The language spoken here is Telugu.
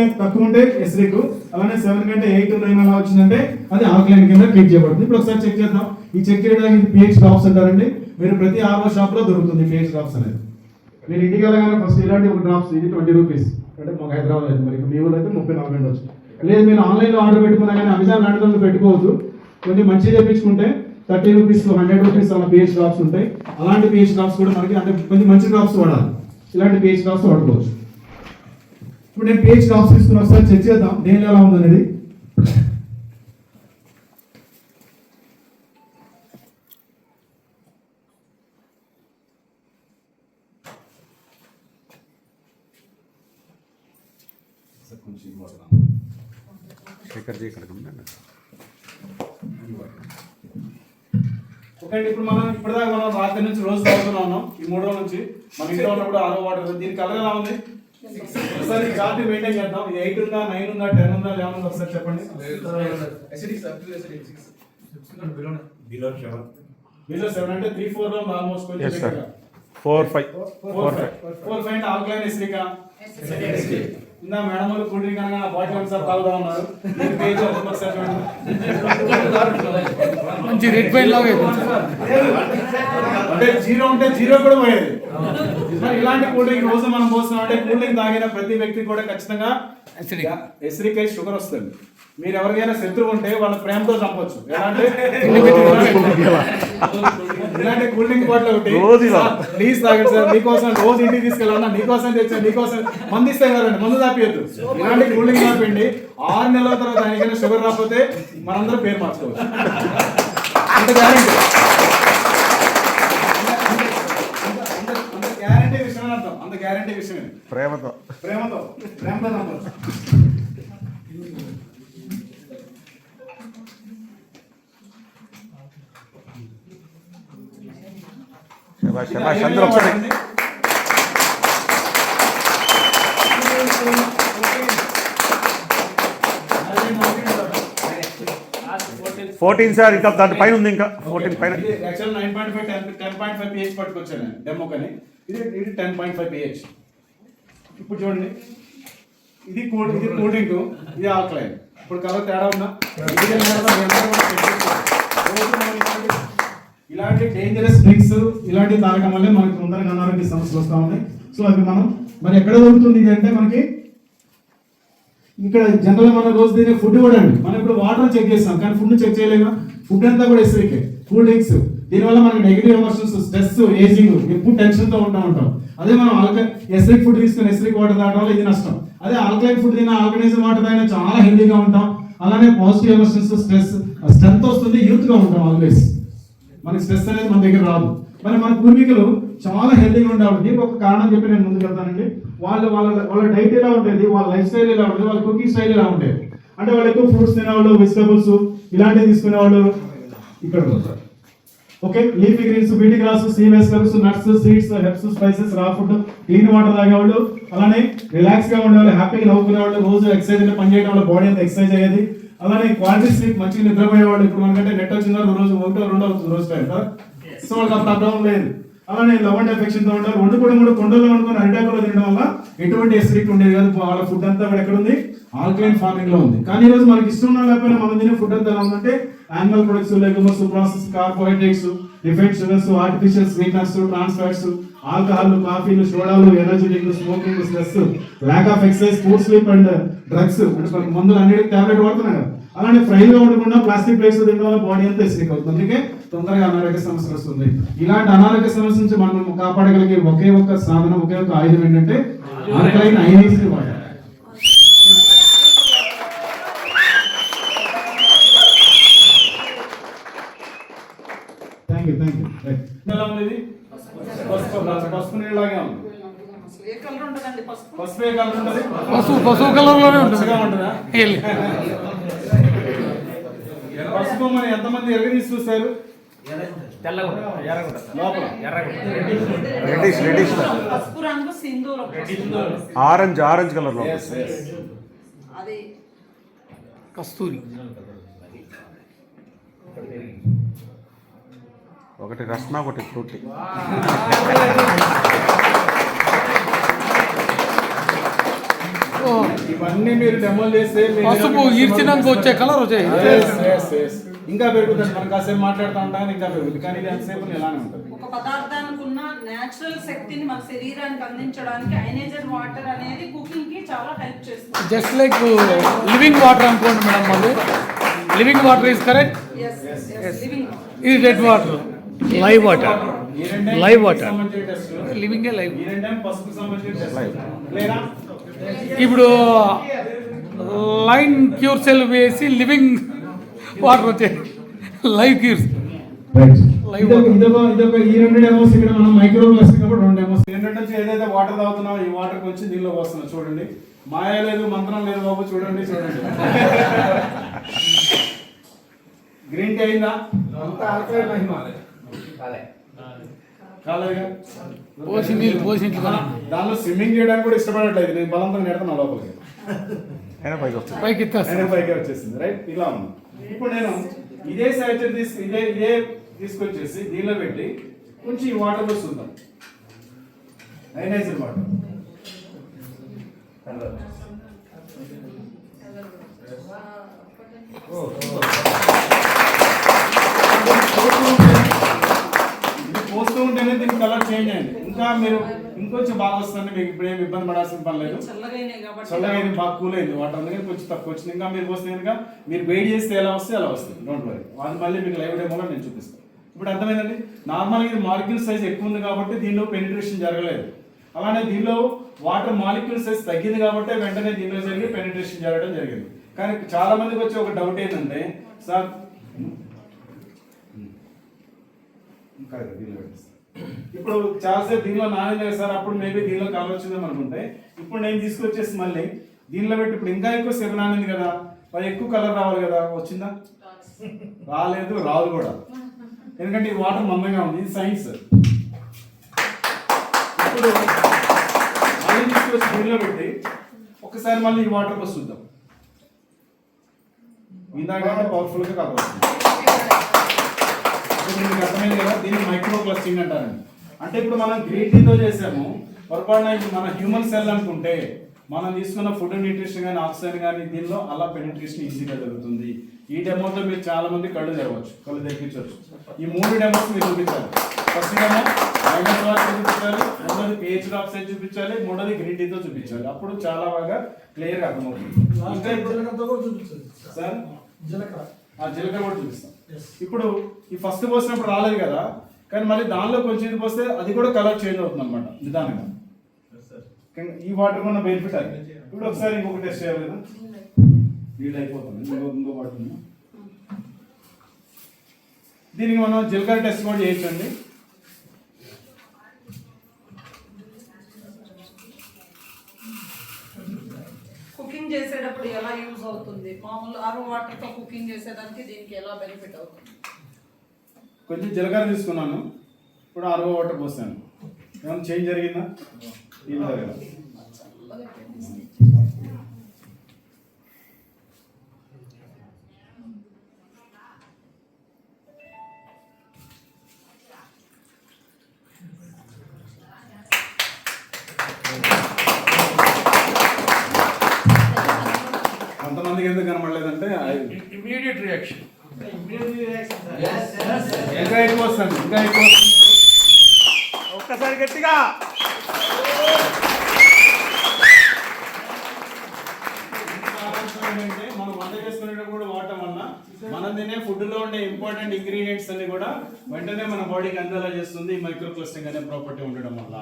తక్కువ ఉంటే ఎస్రిక్ అలానే సెవెన్ కంటే ఎయిట్ నైన్ అలా వచ్చిందంటే అది ఆల్కలైన్ కింద ట్రీట్ చేయబడుతుంది. ఇప్పుడు ఒకసారి చెక్ చేద్దాం. ఈ చెక్ చేయడానికి పిహెచ్ డ్రాప్స్ అంటారండి. మీరు ప్రతి ఆర్ఓ షాప్లో దొరుకుతుంది పిహెచ్ డ్రాప్స్ అనేది. మీరు ఇంటికి వెళ్ళగానే ఫస్ట్ ఇలాంటి ఒక డ్రాప్స్ ఇది ట్వంటీ రూపీస్ అంటే మాకు హైదరాబాద్ అయితే మరి మీ ఊళ్ళో అయితే ముప్పై నలభై ఉండొచ్చు. లేదు మీరు ఆన్లైన్లో ఆర్డర్ పెట్టుకున్నా కానీ అమెజాన్ లాంటి పెట్టుకోవచ్చు కొన్ని మంచి తెప్పించుకుంటే థర్టీ రూపీస్ హండ్రెడ్ రూపీస్ అలా పిహెచ్ డ్రాప్స్ ఉంటాయి. అలాంటి పిహెచ్ డ్రాప్స్ కూడా మనకి అంటే కొంచెం మంచి డ్రాప్స్ వాడాలి. ఇలాంటి పిహెచ్ డ్రాప్స్ వాడుకోవచ్చు. ఇప్పుడు నేను పిహెచ్ డ్రాప్స్ తీసుకుని ఒకసారి చెక్ చేద్దాం. దేనిలో ఎలా ఉంది అనేది. శేఖర్ జీ ఇక్కడికి ఓకే అండి ఇప్పుడు మనం ఇప్పటిదాకా మనం రాత్రి నుంచి రోజు తాగుతూనే ఉన్నాం. ఈ మూడు రోజుల నుంచి మన ఇంట్లో ఉన్నప్పుడు ఆరో వాటర్ దీని కలర్ ఎలా ఉంది? ఒకసారి చార్ట్ మెయింటైన్ చేద్దాం. ఇది ఎయిట్ ఉందా నైన్ ఉందా టెన్ ఉందా లెవెన్ ఉందా ఒకసారి చెప్పండి. బిలో సెవెన్ అంటే త్రీ ఫోర్లో ఆల్మోస్ట్ కొంచెం four five four five four five అంటే ఆల్కలైన్ ఎస్రికా ఇందా మేడం వాళ్ళు కూల్ డ్రింక్ అనగా బాటిల్ తాగుతా ఉన్నారు మంచి రెడ్ వైన్ లాగా అంటే జీరో ఉంటే జీరో కూడా పోయేది. మరి ఇలాంటి కూల్ డ్రింక్ రోజు మనం పోస్తున్నాం. అంటే కూల్ డ్రింక్ తాగిన ప్రతి వ్యక్తి కూడా ఖచ్చితంగా. ఎసిరిక్ షుగర్ వస్తుంది. మీరు ఎవరికైనా శత్రువు ఉంటే వాళ్ళ ప్రేమతో చంపొచ్చు. ఎలా అంటే ఇలాంటి కూల్ డ్రింక్ బాటిల్ ఒకటి. ప్లీజ్ తాగండి సార్. మీకోసం రోజు ఇంటికి తీసుకెళ్ళాలన్నా నీకోసం తెచ్చా నీకోసం మందు ఇస్తే కదండి మందు తాపియద్దు. ఇలాంటి కూల్ డ్రింక్ తాపండి ఆరు నెలల తర్వాత ఆయనకైనా షుగర్ రాకపోతే మనందరం పేరు మార్చుకోవచ్చు. అంత గ్యారెంటీ గ్యారెంటీ విషయం అర్థం. అంత గ్యారెంటీ విషయం. ప్రేమతో. ప్రేమతో. ప్రేమతో. అందరూ ఒకసారి. ఫోర్టీన్ సార్ ఇంకా దాని పైన ఉంది ఇంకా. ఫోర్టీన్ పైన. Actual nine point five ten ten point five pH పట్టుకొచ్చాను నేను డెమో కానీ. ఇది ఇది టెన్ పాయింట్ ఫైవ్ పిహెచ్ ఇప్పుడు చూడండి. ఇది కూల్ ఇది డ్రింక్ ఇది ఆల్కలైన్ ఇప్పుడు కలర్ తేడా కూడా మనం ఇలాంటి- డేంజరస్ డ్రింక్స్ ఇలాంటివి తాగడం వల్లే మనకి తొందరగా అనారోగ్య సమస్యలు వస్తూ ఉన్నాయి. సో అవి మనం మరి ఎక్కడ దొరుకుతుంది ఇది అంటే మనకి ఇక్కడ జనరల్ మన రోజు తినే ఫుడ్ కూడా అండి. మనం ఇప్పుడు వాటర్ చెక్ చేస్తాం కానీ ఫుడ్ చెక్ చేయలేము ఫుడ్ అంతా కూడా ఎస్రికే కూల్ డ్రింక్స్ దీనివల్ల మనకి నెగిటివ్ ఎమోషన్స్ స్ట్రెస్ ఏజింగ్ ఎప్పుడు టెన్షన్తో ఉంటా ఉంటాం. అదే మనం ఆల్క ఎస్రిక్ ఫుడ్ తీసుకుని ఎస్రిక్ వాటర్ తాగడం వల్ల ఇది నష్టం. అదే ఆల్కలైన్ ఫుడ్ తిన ఆర్గనైజర్ వాటర్ తాగినా చాలా హెల్దీగా ఉంటాం. అలానే పాజిటివ్ ఎమోషన్స్ స్ట్రెస్ స్ట్రెంత్ వస్తుంది యూత్గా ఉంటాం ఆల్వేస్ మనకి స్ట్రెస్ అనేది మన దగ్గర రాదు. మరి మన పూర్వీకులు చాలా హెల్తీగా ఉండేవాళ్ళు. దీనికి ఒక కారణం చెప్పి నేను ముందుకు వెళ్తానండి. వాళ్ళు వాళ్ళ వాళ్ళ డైట్ ఎలా ఉండేది? వాళ్ళ లైఫ్ స్టైల్ ఎలా ఉండేది? వాళ్ళ కుకింగ్ స్టైల్ ఎలా ఉండేది? అంటే వాళ్ళు ఎక్కువ ఫ్రూట్స్ తినేవాళ్ళు వెజిటబుల్స్ ఇలాంటివి తీసుకునేవాళ్ళు. ఇక్కడ okay leafy greens BT grass sea vegetables nuts seeds herbs spices raw food clean water తాగేవాళ్ళు అలానే రిలాక్స్గా ఉండేవాళ్ళు హ్యాపీగా నవ్వుకునేవాళ్ళు రోజు ఎక్సర్సైజ్ అంటే పని చేయడం వల్ల బాడీ అంతా ఎక్సర్సైజ్ అయ్యేది. అలానే క్వాలిటీ స్లీప్ మంచిగా నిద్రపోయేవాళ్ళు ఇప్పుడు మనకంటే నెట్ వచ్చిన రోజు ఒకటో రెండో రోజు టైం కదా సో వాళ్ళకి అప్పుడు అర్థం లేదు. అలానే లవ్ అండ్ ఎఫెక్షన్తో ఉంటారు. వండుకోవడం కూడా కొండలో వండుకొని అరిటాకులో తినడం వల్ల ఎటువంటి ఎసిడిటీ ఉండేది కాదు. వాళ్ళ ఫుడ్ అంతా కూడా ఎక్కడ ఉంది ఆల్కలైన్ ఫార్మింగ్లో ఉంది. కానీ ఈరోజు రోజు మనకి ఇష్టం లేకపోయినా మనం తినే ఫుడ్ అంతా ఎలా ఉందంటే animal products legumes process carbohydrates refine sugars artificial sweeteners trans fats alcohol కాఫీలు సోడాలు energy drink smoking stress lack of exercise food sleep and drugs అంటే మందులు అన్నిటికీ టాబ్లెట్ వాడుతున్నారు కదా. అలానే ఫ్రైగా ఉండకుండా ప్లాస్టిక్ ప్లేట్స్ తినడం వల్ల బాడీ అంతా ఎసిడిక్ అవుతుంది. అందుకే తొందరగా అనారోగ్య సమస్యలు వస్తుంది. ఇలాంటి అనారోగ్య సమస్య నుంచి మనం కాపాడగలిగే ఒకే ఒక్క సాధనం ఒకే ఒక ఆయుధం ఏంటంటే ఆల్కలైన్ ఐనీస్ వాడాలి. థ్యాంక్ యూ థ్యాంక్ యూ ఎలా ఉంది పసుపు పసుపు నీళ్ళలాగే ఉంది. ఏ కలర్ ఉంటుందండి పసుపు? పసుపు ఏ కలర్ ఉంటుంది? పసుపు పసుపు కలర్లోనే ఉంటుంది? ఉంటుందా. పసుపు మరి ఎంతమంది రంగు సింధూరం. ఆరెంజ్ ఆరెంజ్ కలర్లో కస్తూరి. ఒకటి రస్నా ఒకటి ఫ్రూటీ. ఇవన్నీ మీరు డెమోలు చేస్తే పసుపు ఈడ్చినాక వచ్చే కలర్ వచ్చాయి. Yes, yes, yes. ఇంకా పెరుగుతుంది. మనం కాసేపు మాట్లాడుతూ ఉంటాం ఇంకా పెరుగుతుంది. కానీ ఇది ఎంతసేపు ఇలానే ఉంటుంది. ఒక పదార్థానికి ఉన్న నేచురల్ శక్తిని మన శరీరానికి అందించడానికి అయనైజర్ వాటర్ అనేది కుకింగ్కి చాలా హెల్ప్ చేస్తుంది. జస్ట్ లైక్ లివింగ్ వాటర్ అనుకోండి మేడం మళ్ళీ. లివింగ్ వాటర్ ఈజ్ కరెక్ట్ ఇది డెడ్ వాటర్ లైవ్ వాటర్ లివింగే లైవ్ టెస్ట్ క్లియరా ఇప్పుడు లైన్ క్యూర్ సెల్ వేసి లివింగ్ వాటర్ వచ్చాయి లైవ్ క్యూర్స్ ఏదైతే వాటర్ ఈ వాటర్ వచ్చి వస్తున్నాం చూడండి. మాయ లేదు మంత్రం లేదు బాబు చూడండి చూడండి. గ్రీన్ టీ అయిందా? అంతా ఆల్కలైన్ మహిమ కాలేదుగా? పోసి నీళ్ళు పోసి దానిలో స్విమ్మింగ్ చేయడానికి కూడా ఇష్టపడట్లేదు. నేను బలంతో నెడతాను లోపలికి. పైకి వస్తుంది. పైకి పైకి వచ్చేసింది రైట్ ఇలా ఉంది. ఇప్పుడు నేను ఇదే సాచర్ తీసుకు ఇదే ఇదే తీసుకొచ్చేసి దీనిలో పెట్టి కొంచెం ఈ వాటర్ చూద్దాం అయనైజర్ వాటర్ ఇది మీరు ఇంకొంచెం బాగా వస్తుంది మీకు ఇప్పుడు ఏమి ఇబ్బంది పడాల్సిన పని లేదు. చల్లగైనాయి కాబట్టి చల్లగా అయింది బాగా కూల్ అయింది. వాటర్ అందుకని కొంచెం తక్కువ వచ్చింది. ఇంకా మీరు పోస్తే కనుక మీరు వెయిట్ చేస్తే ఎలా వస్తే అలా వస్తుంది. డోంట్ వరీ అది మళ్ళీ మీకు లైవ్ డెమోలో నేను చూపిస్తాను. ఇప్పుడు అర్థమైందండి? నార్మల్గా ఇది మాలిక్యూల్ సైజ్ ఎక్కువ ఉంది కాబట్టి దీనిలో పెనిట్రేషన్ జరగలేదు. అలానే దీనిలో వాటర్ మాలిక్యూల్ సైజ్ తగ్గింది కాబట్టి వెంటనే దీనిలో జరిగి పెనిట్రేషన్ జరగడం జరిగింది. కానీ చాలా మందికి వచ్చే ఒక డౌట్ ఏంటంటే సార్ ఇంకా దీనిలో. ఇప్పుడు చాలాసేపు దీనిలో నానే సార్ అప్పుడు మేబీ దీనిలో కలర్ వచ్చిందేమో అనుకుంటే ఇప్పుడు నేను తీసుకొచ్చేసి మళ్ళీ దీనిలో పెట్టి ఇప్పుడు ఇంకా ఎక్కువ సేపు నానింది కదా మరి ఎక్కువ కలర్ రావాలి కదా వచ్చిందా? రాలేదు రాదు కూడా. ఎందుకంటే ఈ వాటర్ మందంగా ఉంది ఇది సైన్స్ ఇప్పుడు మళ్ళీ తీసుకొచ్చి దీనిలో పెట్టి ఒకసారి మళ్ళీ ఈ వాటర్ పోసి చూద్దాం. ఇందాకంటే పవర్ఫుల్గా కాకపోతుంది ఇప్పుడు మీకు అర్థమైంది కదా? దీన్ని మైక్రో క్లస్టింగ్ అంటారండి. అంటే ఇప్పుడు మనం గ్రీన్ టీతో చేసాము. పొరపాటున ఇది మన హ్యూమన్ సెల్ అనుకుంటే మనం తీసుకున్న ఫుడ్ న్యూట్రిషన్ కానీ ఆక్సిజన్ కానీ దీనిలో అలా పెనిట్రేషన్ ఈజీగా జరుగుతుంది. ఈ డెమోతో మీరు చాలా మంది కళ్ళు తెరవచ్చు కళ్ళు తెప్పించవచ్చు ఈ మూడు డెమోస్ మీరు చూపించాలి. ఫస్ట్ డెమో మైనస్ చూపించాలి రెండోది పిహెచ్ ఆక్సైడ్ చూపించాలి మూడోది గ్రీన్ టీతో చూపించాలి. అప్పుడు చాలా బాగా క్లియర్గా అర్థమవుతుంది. ఇంకా ఇప్పుడు సార్? ఆ జీలకర్ర కూడా చూపిస్తాం. ఇప్పుడు ఈ ఫస్ట్ పోసినప్పుడు రాలేదు కదా కానీ మళ్ళీ దానిలో కొంచెం ఇది పోస్తే అది కూడా కలర్ చేంజ్ అవుతుంది అనమాట నిదానంగా కానీ ఈ వాటర్ కూడా బెనిఫిట్ అది. ఇప్పుడు ఒకసారి ఇంకొక టెస్ట్ చేయాలి కదా. నీళ్ళు అయిపోతుంది ఇంకో ఇంకో వాటర్ ఉందా? దీనికి మనం జీలకర్ర టెస్ట్ కూడా చేయొచ్చండి. కుకింగ్ చేసేటప్పుడు ఎలా యూజ్ అవుతుంది? మామూలు ఆరో వాటర్తో కుకింగ్ చేసేదానికి దీనికి ఎలా బెనిఫిట్ అవుతుంది? కొంచెం జీలకర్ర తీసుకున్నాను. ఇప్పుడు అరవై వాటర్ పోసాను. ఏమైనా చేంజ్ జరిగిందా? కొంతమందికి ఎందుకు కనబడలేదంటే ఇమీడియట్ రియాక్షన్ ఇంకా ఎక్కువ వస్తుంది ఇంకా ఎక్కువ ఒక్కసారి గట్టిగా. మనం వంట చేసుకునేటప్పుడు కూడా వాడటం వల్ల మనం తినే ఫుడ్లో ఉండే ఇంపార్టెంట్ ఇంగ్రీడియంట్స్ అన్ని కూడా వెంటనే మన బాడీకి అందేలా చేస్తుంది మైక్రో క్లస్టింగ్ అనే ప్రాపర్టీ ఉండడం వల్ల.